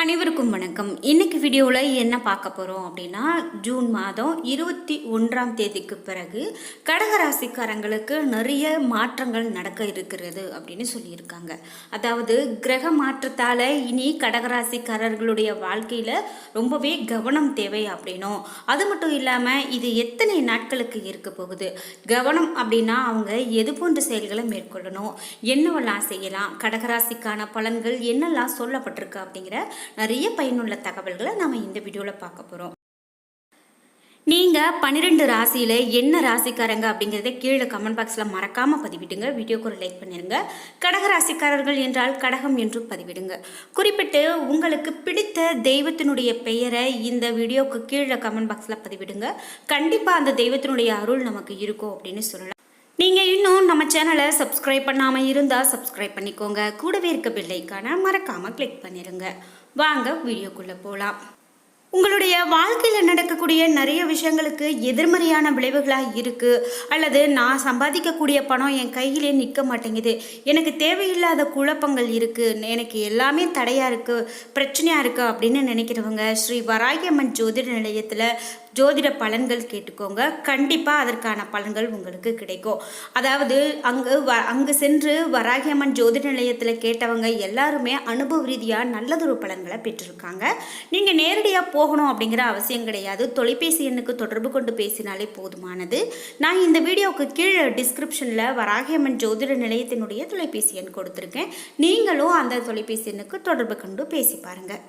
அனைவருக்கும் வணக்கம். இன்னைக்கு வீடியோவில் என்ன பார்க்க போகிறோம் அப்படின்னா ஜூன் மாதம் இருபத்தி ஒன்றாம் தேதிக்கு பிறகு கடகராசிக்காரங்களுக்கு நிறைய மாற்றங்கள் நடக்க இருக்கிறது அப்படின்னு சொல்லியிருக்காங்க. அதாவது கிரக மாற்றத்தால் இனி கடகராசிக்காரர்களுடைய வாழ்க்கையில் ரொம்பவே கவனம் தேவை அப்படின்னும். அது மட்டும் இல்லாமல் இது எத்தனை நாட்களுக்கு இருக்க போகுது? கவனம் அப்படின்னா அவங்க எது போன்ற செயல்களை மேற்கொள்ளணும்? என்னவெல்லாம் செய்யலாம்? கடகராசிக்கான பலன்கள் என்னெல்லாம் சொல்லப்பட்டிருக்கு அப்படிங்கிற நிறைய பயனுள்ள தகவல்களை நாம் இந்த வீடியோவில் பார்க்க போகிறோம் நீங்கள் பன்னிரெண்டு ராசியில் என்ன ராசிக்காரங்க அப்படிங்கிறத கீழே கமெண்ட் பாக்ஸில் மறக்காமல் பதிவிடுங்க. வீடியோக்கு ஒரு லைக் பண்ணிடுங்க கடக ராசிக்காரர்கள் என்றால் கடகம் என்று பதிவிடுங்க. குறிப்பிட்டு உங்களுக்கு பிடித்த தெய்வத்தினுடைய பெயரை இந்த வீடியோவுக்கு கீழே கமெண்ட் பாக்ஸில் பதிவிடுங்க. கண்டிப்பாக அந்த தெய்வத்தினுடைய அருள் நமக்கு இருக்கும் அப்படின்னு சொல்லலாம். நீங்கள் இன்னும் நம்ம சேனலை சப்ஸ்கிரைப் பண்ணாமல் இருந்தால் சப்ஸ்கிரைப் பண்ணிக்கோங்க. கூடவே இருக்க பில்லைக்கான மறக்காமல் கிளிக் பண்ணிடுங்க வாங்க வீடியோக்குள்ளே போகலாம் உங்களுடைய வாழ்க்கையில் நடக்கக்கூடிய நிறைய விஷயங்களுக்கு எதிர்மறையான விளைவுகளாக இருக்குது அல்லது நான் சம்பாதிக்கக்கூடிய பணம் என் கையிலே நிற்க மாட்டேங்குது. எனக்கு தேவையில்லாத குழப்பங்கள் இருக்குது எனக்கு எல்லாமே தடையாக இருக்குது பிரச்சனையாக இருக்குது அப்படின்னு நினைக்கிறவங்க ஸ்ரீ வராகியம்மன் ஜோதிட நிலையத்தில் ஜோதிட பலன்கள் கேட்டுக்கோங்க. கண்டிப்பாக அதற்கான பலன்கள் உங்களுக்கு கிடைக்கும். அதாவது அங்கு வ அங்கு சென்று வராகியம்மன் ஜோதிட நிலையத்தில் கேட்டவங்க எல்லாருமே அனுபவ ரீதியாக நல்லதொரு பலன்களை பெற்றிருக்காங்க. நீங்கள் நேரடியாக போகணும் அப்படிங்கிற அவசியம் கிடையாது. தொலைபேசி எண்ணுக்கு தொடர்பு கொண்டு பேசினாலே போதுமானது. நான் இந்த வீடியோவுக்கு கீழே டிஸ்கிரிப்ஷனில் வராகியம்மன் ஜோதிட நிலையத்தினுடைய தொலைபேசி எண் கொடுத்துருக்கேன். நீங்களும் அந்த தொலைபேசி எண்ணுக்கு தொடர்பு கொண்டு பேசி பாருங்கள்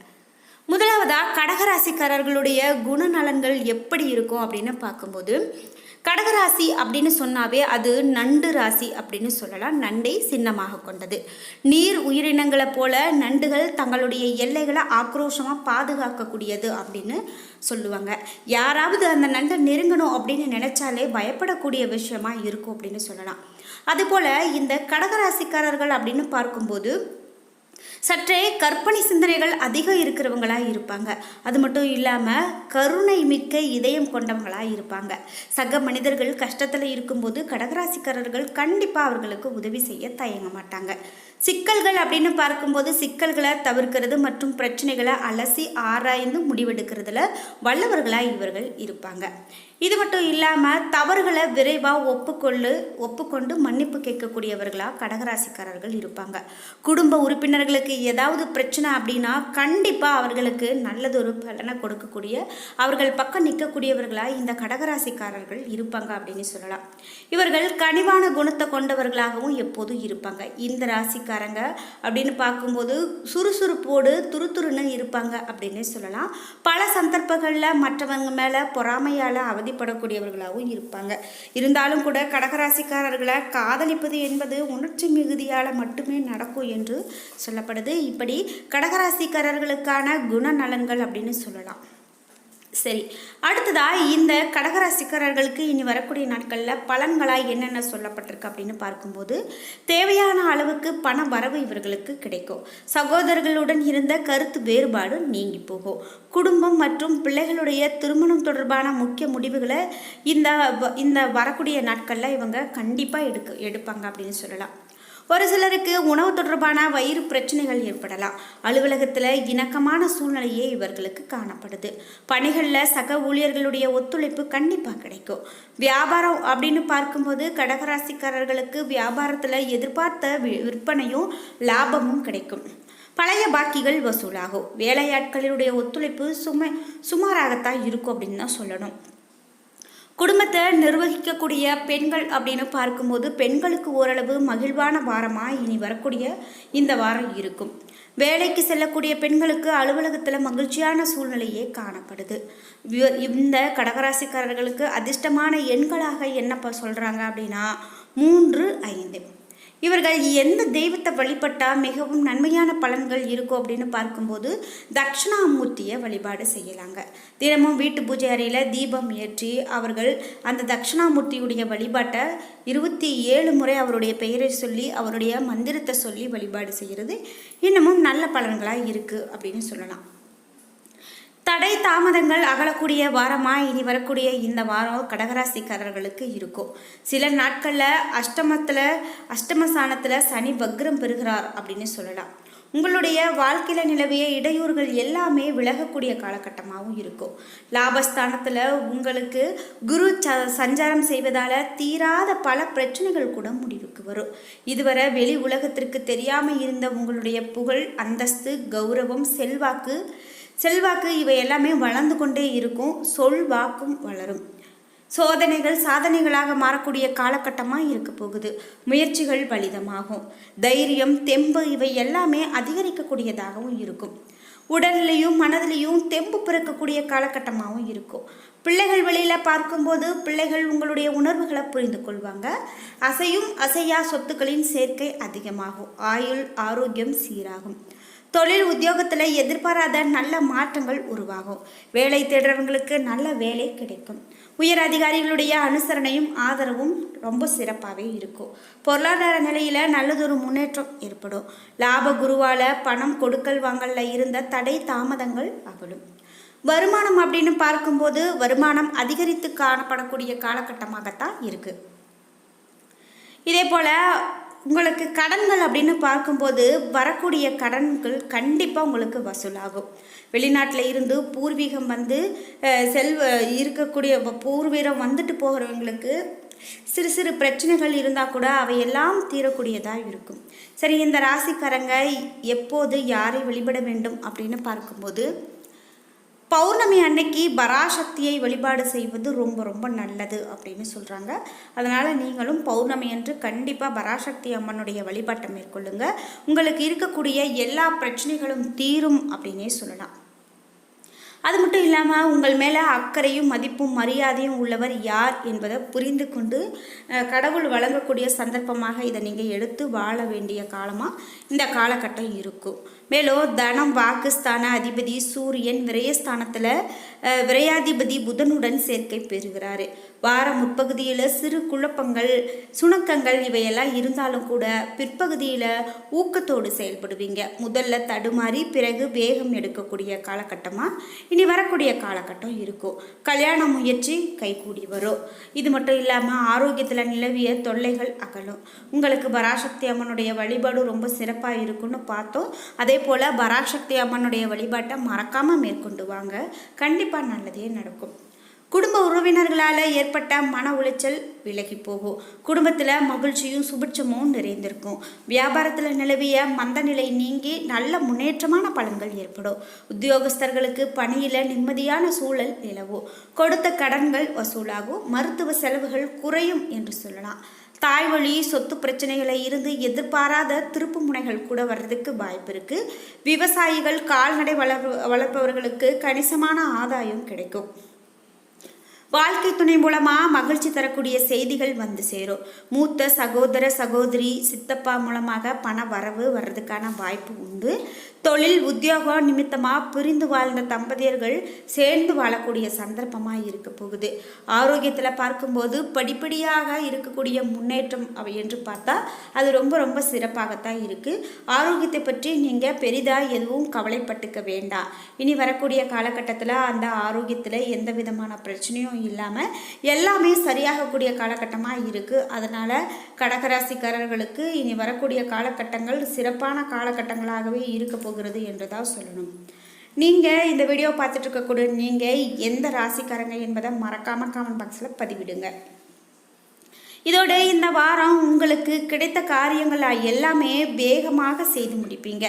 முதலாவதாக கடகராசிக்காரர்களுடைய குணநலன்கள் எப்படி இருக்கும் அப்படின்னு பார்க்கும்போது கடகராசி அப்படின்னு சொன்னாவே அது நண்டு ராசி அப்படின்னு சொல்லலாம். நண்டை சின்னமாக கொண்டது. நீர் உயிரினங்களை போல நண்டுகள் தங்களுடைய எல்லைகளை ஆக்ரோஷமாக பாதுகாக்கக்கூடியது அப்படின்னு சொல்லுவாங்க. யாராவது அந்த நண்டை நெருங்கணும் அப்படின்னு நினைச்சாலே பயப்படக்கூடிய விஷயமா இருக்கும் அப்படின்னு சொல்லலாம். அதுபோல் இந்த கடகராசிக்காரர்கள் அப்படின்னு பார்க்கும்போது சற்றே கற்பனை சிந்தனைகள் அதிகம் இருக்கிறவங்களாக இருப்பாங்க. அது மட்டும் இல்லாமல் கருணை மிக்க இதயம் கொண்டவங்களாக இருப்பாங்க. சக மனிதர்கள் கஷ்டத்தில் இருக்கும்போது கடகராசிக்காரர்கள் கண்டிப்பாக அவர்களுக்கு உதவி செய்ய தயங்க மாட்டாங்க. சிக்கல்கள் அப்படின்னு பார்க்கும்போது சிக்கல்களை தவிர்க்கிறது மற்றும் பிரச்சனைகளை அலசி ஆராய்ந்து முடிவெடுக்கிறதுல வல்லவர்களாக இவர்கள் இருப்பாங்க. இது மட்டும் இல்லாமல் தவறுகளை விரைவாக ஒப்புக்கொள்ளு ஒப்புக்கொண்டு மன்னிப்பு கேட்கக்கூடியவர்களாக கடகராசிக்காரர்கள் இருப்பாங்க. குடும்ப உறுப்பினர்களுக்கு ஏதாவது பிரச்சனை அப்படின்னா கண்டிப்பாக அவர்களுக்கு நல்லதொரு பலனை கொடுக்கக்கூடிய அவர்கள் பக்கம் நிற்கக்கூடியவர்களாக இந்த கடகராசிக்காரர்கள் இருப்பாங்க அப்படின்னு சொல்லலாம். இவர்கள் கனிவான குணத்தை கொண்டவர்களாகவும் எப்போதும் இருப்பாங்க. இந்த ராசிக்காரங்க அப்படின்னு பார்க்கும்போது சுறுசுறுப்போடு துருதுருன்னு இருப்பாங்க அப்படின்னு சொல்லலாம். பல சந்தர்ப்பங்களில் மற்றவங்க மேலே பொறாமையால் அவதிப்படக்கூடியவர்களாகவும் இருப்பாங்க. இருந்தாலும் கூட கடகராசிக்காரர்களை காதலிப்பது என்பது உணர்ச்சி மிகுதியால் மட்டுமே நடக்கும் என்று சொல்லப்படுது. இப்படி கடகராசிக்காரர்களுக்கான குணநலன்கள் அப்படின்னு சொல்லலாம். சரி அடுத்ததாக இந்த கடகராசிக்காரர்களுக்கு இனி வரக்கூடிய நாட்களில் பலன்களாக என்னென்ன சொல்லப்பட்டிருக்கு அப்படின்னு பார்க்கும்போது தேவையான அளவுக்கு பண வரவு இவர்களுக்கு கிடைக்கும். சகோதரர்களுடன் இருந்த கருத்து வேறுபாடு நீங்கி போகும். குடும்பம் மற்றும் பிள்ளைகளுடைய திருமணம் தொடர்பான முக்கிய முடிவுகளை இந்த வ- இந்த வரக்கூடிய நாட்களில் இவங்க கண்டிப்பாக எடுக்க எடுப்பாங்க அப்படின்னு சொல்லலாம். ஒரு சிலருக்கு உணவு தொடர்பான வயிறு பிரச்சனைகள் ஏற்படலாம். அலுவலகத்தில் இணக்கமான சூழ்நிலையே இவர்களுக்கு காணப்படுது. பணிகளில் சக ஊழியர்களுடைய ஒத்துழைப்பு கண்டிப்பாக கிடைக்கும். வியாபாரம் அப்படின்னு பார்க்கும்போது கடகராசிக்காரர்களுக்கு வியாபாரத்தில் எதிர்பார்த்த விற்பனையும் லாபமும் கிடைக்கும். பழைய பாக்கிகள் வசூலாகும். வேலையாட்களுடைய ஒத்துழைப்பு சுமை சுமாராகத்தான் இருக்கும் அப்படின்னு தான் சொல்லணும். குடும்பத்தை நிர்வகிக்கக்கூடிய பெண்கள் அப்படின்னு பார்க்கும்போது பெண்களுக்கு ஓரளவு மகிழ்வான வாரமாக இனி வரக்கூடிய இந்த வாரம் இருக்கும். வேலைக்கு செல்லக்கூடிய பெண்களுக்கு அலுவலகத்தில் மகிழ்ச்சியான சூழ்நிலையே காணப்படுது. இந்த கடகராசிக்காரர்களுக்கு அதிர்ஷ்டமான எண்களாக என்னப்பா சொல்கிறாங்க அப்படின்னா மூன்று ஐந்து. இவர்கள் எந்த தெய்வத்தை வழிபட்டால் மிகவும் நன்மையான பலன்கள் இருக்கும் அப்படின்னு பார்க்கும்போது தட்சிணாமூர்த்தியை வழிபாடு செய்யலாங்க. தினமும் வீட்டு பூஜை அறையில் தீபம் ஏற்றி அவர்கள் அந்த தட்சிணாமூர்த்தியுடைய வழிபாட்டை இருபத்தி ஏழு முறை அவருடைய பெயரை சொல்லி அவருடைய மந்திரத்தை சொல்லி வழிபாடு செய்கிறது இன்னமும் நல்ல பலன்களாக இருக்குது அப்படின்னு சொல்லலாம். தடை தாமதங்கள் அகலக்கூடிய வாரமாக இனி வரக்கூடிய இந்த வாரம் கடகராசிக்காரர்களுக்கு இருக்கும். சில நாட்களில் அஷ்டமத்தில் அஷ்டமசானத்தில் சனி வக்ரம் பெறுகிறார் அப்படின்னு சொல்லலாம். உங்களுடைய வாழ்க்கையில் நிலவிய இடையூறுகள் எல்லாமே விலகக்கூடிய காலகட்டமாகவும் இருக்கும். லாபஸ்தானத்தில் உங்களுக்கு குரு ச சஞ்சாரம் செய்வதால் தீராத பல பிரச்சனைகள் கூட முடிவுக்கு வரும். இதுவரை வெளி உலகத்திற்கு தெரியாமல் இருந்த உங்களுடைய புகழ் அந்தஸ்து கௌரவம் செல்வாக்கு செல்வாக்கு இவை எல்லாமே வளர்ந்து கொண்டே இருக்கும். சொல் வாக்கும் வளரும். சோதனைகள் சாதனைகளாக மாறக்கூடிய காலகட்டமாக இருக்க போகுது. முயற்சிகள் பலிதமாகும். தைரியம் தெம்பு இவை எல்லாமே அதிகரிக்கக்கூடியதாகவும் இருக்கும். உடல்லையும் மனதிலையும் தெம்பு பிறக்கக்கூடிய காலகட்டமாகவும் இருக்கும். பிள்ளைகள் வெளியில் பார்க்கும்போது பிள்ளைகள் உங்களுடைய உணர்வுகளை புரிந்து கொள்வாங்க. அசையும் அசையா சொத்துக்களின் சேர்க்கை அதிகமாகும். ஆயுள் ஆரோக்கியம் சீராகும். தொழில் உத்தியோகத்தில் எதிர்பாராத நல்ல மாற்றங்கள் உருவாகும். வேலை தேடுறவங்களுக்கு நல்ல வேலை கிடைக்கும். உயர் அதிகாரிகளுடைய அனுசரணையும் ஆதரவும் ரொம்ப சிறப்பாகவே இருக்கும். பொருளாதார நிலையில் நல்லதொரு முன்னேற்றம் ஏற்படும். லாப குருவால் பணம் கொடுக்கல் வாங்கலில் இருந்த தடை தாமதங்கள் அகலும். வருமானம் அப்படின்னு பார்க்கும்போது வருமானம் அதிகரித்து காணப்படக்கூடிய காலகட்டமாகத்தான் இருக்குது இதே போல் உங்களுக்கு கடன்கள் அப்படின்னு பார்க்கும்போது வரக்கூடிய கடன்கள் கண்டிப்பாக உங்களுக்கு வசூலாகும். வெளிநாட்டில் இருந்து பூர்வீகம் வந்து செல்வ இருக்கக்கூடிய பூர்வீகம் வந்துட்டு போகிறவங்களுக்கு சிறு சிறு பிரச்சனைகள் இருந்தால் கூட அவையெல்லாம் தீரக்கூடியதாக இருக்கும். சரி இந்த ராசிக்காரங்க எப்போது யாரை வழிபட வேண்டும் அப்படின்னு பார்க்கும்போது பௌர்ணமி அன்னைக்கு பராசக்தியை வழிபாடு செய்வது ரொம்ப ரொம்ப நல்லது அப்படின்னு சொல்கிறாங்க அதனால் நீங்களும் பௌர்ணமி அன்று கண்டிப்பாக பராசக்தி அம்மனுடைய வழிபாட்டை மேற்கொள்ளுங்கள் உங்களுக்கு இருக்கக்கூடிய எல்லா பிரச்சனைகளும் தீரும் அப்படின்னே சொல்லலாம். அது மட்டும் இல்லாமல் உங்கள் மேலே அக்கறையும் மதிப்பும் மரியாதையும் உள்ளவர் யார் என்பதை புரிந்து கொண்டு கடவுள் வழங்கக்கூடிய சந்தர்ப்பமாக இதை நீங்கள் எடுத்து வாழ வேண்டிய காலமாக இந்த காலகட்டம் இருக்கும். மேலும் தனம் வாக்குஸ்தான அதிபதி சூரியன் விரயஸ்தானத்தில் விரையாதிபதி புதனுடன் சேர்க்கை பெறுகிறாரு. வார முற்பகுதியில் சிறு குழப்பங்கள் சுணக்கங்கள் இவையெல்லாம் இருந்தாலும் கூட பிற்பகுதியில் ஊக்கத்தோடு செயல்படுவீங்க. முதல்ல தடுமாறி பிறகு வேகம் எடுக்கக்கூடிய காலகட்டமாக இனி வரக்கூடிய காலகட்டம் இருக்கும். கல்யாண முயற்சி கைகூடி வரும். இது மட்டும் இல்லாமல் ஆரோக்கியத்தில் நிலவிய தொல்லைகள் அகலும். உங்களுக்கு பராசக்தி அம்மனுடைய வழிபாடு ரொம்ப சிறப்பாக இருக்குன்னு பார்த்தோம். அதே போல் பராசக்தி அம்மனுடைய வழிபாட்டை மறக்காமல் மேற்கொண்டு வாங்க. கண்டிப்பாக நல்லதே நடக்கும். குடும்ப உறவினர்களால் ஏற்பட்ட மன உளைச்சல் விலகி போகும். குடும்பத்தில் மகிழ்ச்சியும் சுபிட்சமும் நிறைந்திருக்கும். வியாபாரத்தில் நிலவிய மந்த நிலை நீங்கி நல்ல முன்னேற்றமான பலன்கள் ஏற்படும். உத்தியோகஸ்தர்களுக்கு பணியில் நிம்மதியான சூழல் நிலவும். கொடுத்த கடன்கள் வசூலாகும். மருத்துவ செலவுகள் குறையும் என்று சொல்லலாம். தாய் வழி சொத்து பிரச்சனைகளை இருந்து எதிர்பாராத திருப்பு முனைகள் கூட வர்றதுக்கு வாய்ப்பு இருக்குது விவசாயிகள் கால்நடை வளர் வளர்ப்பவர்களுக்கு கணிசமான ஆதாயம் கிடைக்கும். வாழ்க்கை துணை மூலமாக மகிழ்ச்சி தரக்கூடிய செய்திகள் வந்து சேரும். மூத்த சகோதர சகோதரி சித்தப்பா மூலமாக பண வரவு வர்றதுக்கான வாய்ப்பு உண்டு. தொழில் உத்தியோகம் நிமித்தமாக பிரிந்து வாழ்ந்த தம்பதியர்கள் சேர்ந்து வாழக்கூடிய சந்தர்ப்பமாக இருக்க போகுது. ஆரோக்கியத்தில் பார்க்கும்போது படிப்படியாக இருக்கக்கூடிய முன்னேற்றம் அவை என்று பார்த்தா அது ரொம்ப ரொம்ப சிறப்பாகத்தான் இருக்குது ஆரோக்கியத்தை பற்றி நீங்கள் பெரிதாக எதுவும் கவலைப்பட்டுக்க வேண்டாம். இனி வரக்கூடிய காலகட்டத்தில் அந்த ஆரோக்கியத்தில் எந்த விதமான பிரச்சனையும் இல்லாமல் எல்லாமே சரியாகக்கூடிய காலகட்டமாக இருக்குது அதனால் கடகராசிக்காரர்களுக்கு இனி வரக்கூடிய காலகட்டங்கள் சிறப்பான காலகட்டங்களாகவே இருக்க போகிறது என்று தான் சொல்லணும். நீங்கள் இந்த வீடியோ பார்த்துட்டு இருக்கக்கூடிய நீங்கள் எந்த ராசிக்காரங்க என்பதை மறக்காமல் காமெண்ட் பாக்ஸில் பதிவிடுங்க. இதோட இந்த வாரம் உங்களுக்கு கிடைத்த காரியங்கள் எல்லாமே வேகமாக செய்து முடிப்பீங்க.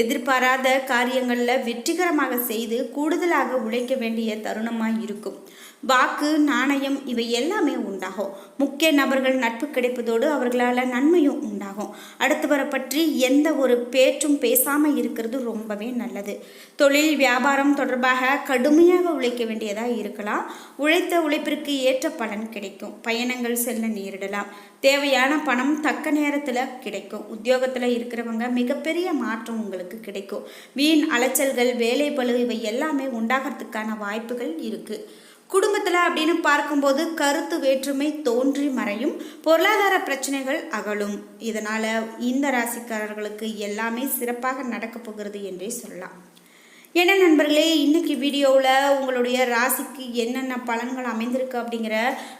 எதிர்பாராத காரியங்களில் வெற்றிகரமாக செய்து கூடுதலாக உழைக்க வேண்டிய தருணமாக இருக்கும். வாக்கு நாணயம் இவை எல்லாமே உண்டாகும். முக்கிய நபர்கள் நட்பு கிடைப்பதோடு அவர்களால் நன்மையும் உண்டாகும். அடுத்தவரை பற்றி எந்த ஒரு பேச்சும் பேசாமல் இருக்கிறது ரொம்பவே நல்லது. தொழில் வியாபாரம் தொடர்பாக கடுமையாக உழைக்க வேண்டியதாக இருக்கலாம். உழைத்த உழைப்பிற்கு ஏற்ற பலன் கிடைக்கும். பயணங்கள் செல்ல நேரிடலாம். தேவையான பணம் தக்க நேரத்தில் கிடைக்கும். உத்தியோகத்தில் இருக்கிறவங்க மிகப்பெரிய மாற்றம் உங்களுக்கு கிடைக்கும். வீண் அலைச்சல்கள் வேலை பளு இவை எல்லாமே உண்டாகிறதுக்கான வாய்ப்புகள் இருக்குது குடும்பத்தில் அப்படின்னு பார்க்கும்போது கருத்து வேற்றுமை தோன்றி மறையும் பொருளாதார பிரச்சனைகள் அகலும். இதனால் இந்த ராசிக்காரர்களுக்கு எல்லாமே சிறப்பாக நடக்கப் போகிறது என்றே சொல்லலாம். என்ன நண்பர்களே இன்னைக்கு வீடியோவில் உங்களுடைய ராசிக்கு என்னென்ன பலன்கள் அமைந்திருக்கு அப்படிங்கிற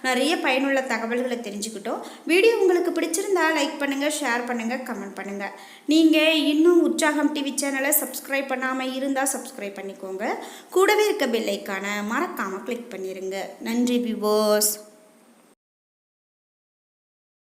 நிறைய பயனுள்ள தகவல்களை தெரிஞ்சுக்கிட்டோம். வீடியோ உங்களுக்கு பிடிச்சிருந்தா லைக் பண்ணுங்கள் ஷேர் பண்ணுங்கள் கமெண்ட் பண்ணுங்கள் நீங்கள் இன்னும் உற்சாகம் டிவி சேனலை சப்ஸ்கிரைப் பண்ணாமல் இருந்தால் சப்ஸ்கிரைப் பண்ணிக்கோங்க. கூடவே இருக்க பெல்லைக்கான மறக்காமல் கிளிக் பண்ணிடுங்க நன்றி விவோஸ்